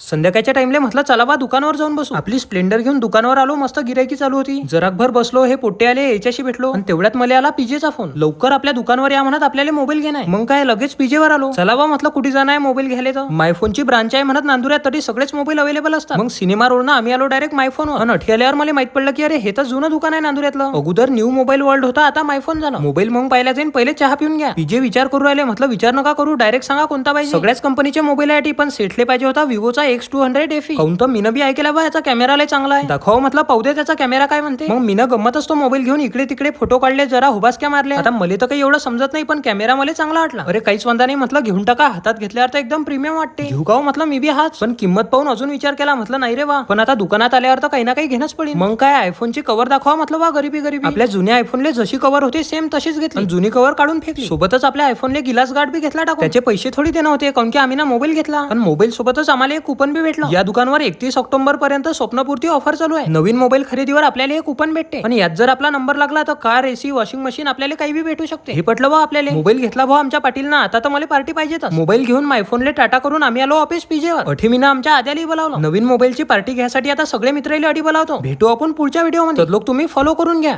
संध्याकाळच्या टाइमला म्हटलं चला बा दुकानावर जाऊन बसू. आपली स्प्लेंडर घेऊन दुकानावर आलो मस्त गिरायकी चालू होती. जराकभर बसलो हे पोट्टे आले याच्याशी भेटलो. आणि तेवढ्यात मला आला पीजेचा फोन लवकर आपल्या दुकानावर या म्हणत आपल्याला मोबाईल घेणार मग काय लगेच पीजेवर आलो. चला बा म्हटलं कुठे जाणार आहे मोबाईल घ्यायला तर? मायफोनची ब्रांच आहे म्हणत नांदुऱ्यात तरी सगळेच मोबाईल अवेलेबल असतात. मग सिनेमा रोडनं आम्ही आलो डायरेक्ट मायफोनवर आणि अठी आल्यावर मला माहीत पडलं की अरे हे तर जुनं दुकान आहे नांदुऱ्यातलं. अगोदर न्यू मोबाईल वर्ल्ड होता आता मायफोन झाला. मोबाईल मग पाहिला जाईन पहिले चहा पिऊन घ्या. पीजे विचार करू राहिले म्हटलं विचार नका करू डायरेक्ट सांगा कोणता पाहिजे. सगळ्याच कंपनीचे मोबाईल आहे पण सेटले पाहिजे होता विवोचा एक्स टू हंड्रेड एफी काऊन तर मीनं बी ऐकला बा याचा कॅमेरा लय चांगला आहे. दाखव म्हटलं पाहू दे त्याचा कॅमेरा काय म्हणते. मग मीनं गमतच तो मोबाईल घेऊन इकडे तिकडे फोटो काढले जरा हुबासक्या मारले आता मला तर काही एवढं समजत नाही पण कॅमेरा मला चांगला वाटला. अरे काहीच वांदा नाही म्हटलं घेऊन टाका हातात घेतल्यावर तर एकदम प्रीमियम वाटते. घेऊ का हो? म्हटलं मी बी हाच. पण किंमत पाहून अजून विचार केला म्हटलं नाही रे वा पण आता दुकानात आल्यावर तर काही ना काही घेणंच पडेल. मग काय आयफोनची कव्हर दाखवा म्हटलं बा गरीबी गरीबी. आपल्या जुन्या आयफोनले जशी कव्हर होती सेम तशीच घेतली. जुनी कव्हर काढून फेकली. सोबतच आपल्या आयफोनले गिलास गार्ड बी घेतला टाकून. त्याचे पैसे थोडी देणं होते कारण की आम्ही ना मोबाईल घेतला. पण मोबाईल सोबतच आम्हाला एक कुपन बी भेटलं. या दुकानवर एकतीस ऑक्टोबर पर्यंत स्वप्नपूर्ती ऑफर चालू आहे. नवीन मोबाईल खरेदीवर आपल्याला एक कुपन भेटते. आणि यात जर आपला नंबर लागला तर कार एसी वॉशिंग मशीन आपल्याला काही बी भेटू शकते. हे पटलं भाऊ आपल्याला? मोबाईल घेतला भाऊ आमच्या पाटील ना आता तर मला पार्टी पाहिजे मोबाईल घेऊन मायफोनले टाटा करून आम्ही आलो ऑफिस पीजेवर अठे आमच्या आद्याला बोलावलं. नवीन मोबाईलची पार्टी घ्यायसाठी आता सगळे मित्राला अडी बोलावतो. भेटू आपण पुढच्या व्हिडिओमध्ये. लोक तुम्ही फॉलो करून घ्या.